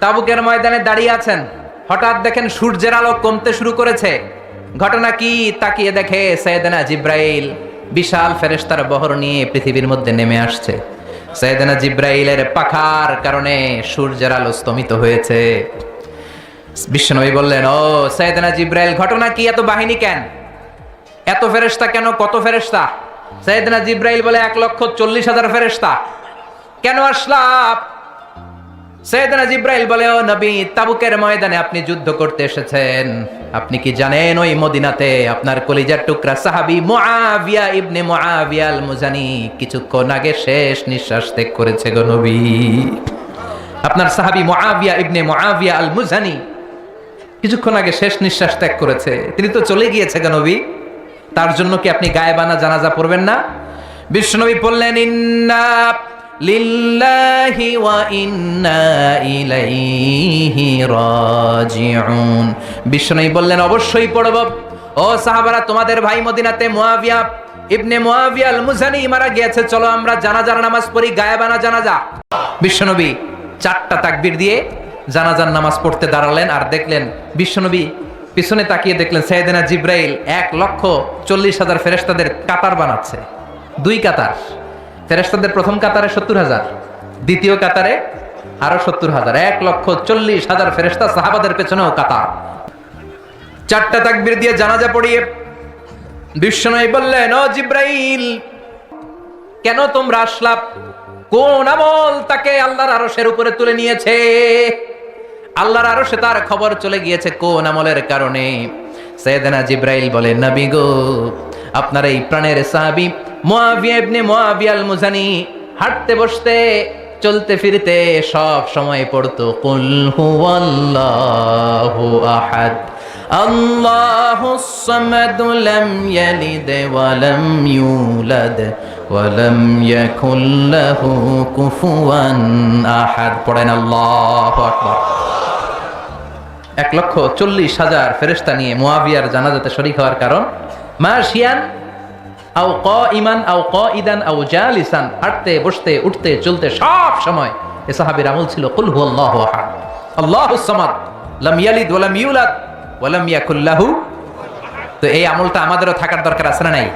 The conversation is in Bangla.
তাবুকের ময়দানে দাঁড়িয়ে আছেন। হঠাৎ দেখেন সূর্যের আলো কমতে শুরু করেছে। ঘটনা কি তাকিয়ে দেখে সৈয়দনা জিব্রাইল। বিশাল ফেরেশতার বহর নিয়ে পৃথিবীর মধ্যে নেমে আসছে। সৈয়দনা জিব্রাইলের পাখার কারণে সূর্যের আলো স্তমিত হয়েছে। বিশ্বনবী বললেন, ও সৈয়দনা জিব্রাইল, ঘটনা কি? এত বাহিনী কেন? এত ফেরেশতা কেন? কত ফেরেশতা? সৈয়দনা জিব্রাইল বলে, এক লক্ষ চল্লিশ হাজার ফেরেশতা। কেন আসলাম? সৈয়দনা জিব্রাইল বলে ও নবী, তাবুকের ময়দানে আপনি যুদ্ধ করতে এসেছেন। আপনি কি জানেন ওই মদিনাতে আপনার কলিজার টুকরা সাহাবী মুআবিয়া ইবনে মুআবিয়া আল মুজানি কিছুক্ষণ আগে শেষ নিঃশ্বাস ত্যাগ করেছে গো নবী? আপনার সাহাবী মুআবিয়া ইবনে মুআবিয়া আল মুজানি কিছুক্ষণ আগে শেষ নিঃশ্বাস ত্যাগ করেছে। তিনি তো চলে গিয়েছে গো নবী। তার জন্য কি আপনি গায়েবানা জানাজা পড়বেন না? বিশ্বনবী বললেন, ইন্না লিল্লাহি ওয়া ইন্না ইলাইহি রাজিউন। বিশ্বনবী বললেন, অবশ্যই পড়ব। ও সাহাবারা, তোমাদের ভাই মদিনাতে মুয়াবিয়া, ইবনে মুয়াবিয়া আল মুজানি মারা গিয়েছে। চলো আমরা জানাজার নামাজ পড়ি গায়েবানা জানাজা। বিশ্বনবী চারটা তাকবীর দিয়ে জানাজার নামাজ পড়তে দাঁড়ালেন আর দেখলেন বিশ্বনবী পিছনে তাকিয়ে দেখলেন সৈয়দিনা জিব্রাইল এক লক্ষ চল্লিশ হাজার ফেরেস্তাদের কাতার বানাচ্ছে। দুই কাতার। ফেরেস্তাদের প্রথম কাতারে সত্তর হাজার, দ্বিতীয় কাতারে আরও সত্তর হাজার। এক লক্ষ চল্লিশ হাজার ফেরেস্তা সাহাবাদের পেছনেও কাতার। চারটা তাকবির দিয়ে জানাজা পড়িয়ে বিশ্বনবী বললেন, ও জিব্রাইল, কেন তোমরা আসলাম কোন আমল তাকে আল্লাহর আরশের উপরে তুলে নিয়েছে? আল্লাহর আরশে তার খবর চলে গিয়েছে কোন আমলের কারণে? সৈয়দনা জিব্রাইল বলে, নবী গো, আপনার এই প্রাণের সাহাবী মুআবিয়া ইবনে মুজানি হাঁটতে, বসতে, চলতে, ফিরতে সব সময় পড়তো, কুল হুয়াল্লাহু আহাদ, আল্লাহুস সামাদ লাম ইয়ালিদ ওয়া লাম ইউলাদ ওয়া লাম কুফুয়ান আহাদ। পড়েন আল্লাহু আকবার। এক লক্ষ চল্লিশ হাজার ফেরেস্তা নিয়ে মোয়াবিয়ার জানাজাতে শরিক হওয়ার কারণ মা শিয়ান আও ক ইমান আও ক ইদান আও জালিসান, হাঁটতে, বসতে, উঠতে, চলতে, সব সময়। এ সাহাবির আমল ছিল, কুল হু আল্লাহ আহাদ। আল্লাহ সামাদ। লাম ইয়ালিদ ওয়ালাম ইউলাদ। ওয়ালাম ইয়াকুল্লাহু তো এই আমলটা আমাদেরও থাকার দরকার আছে না নাই?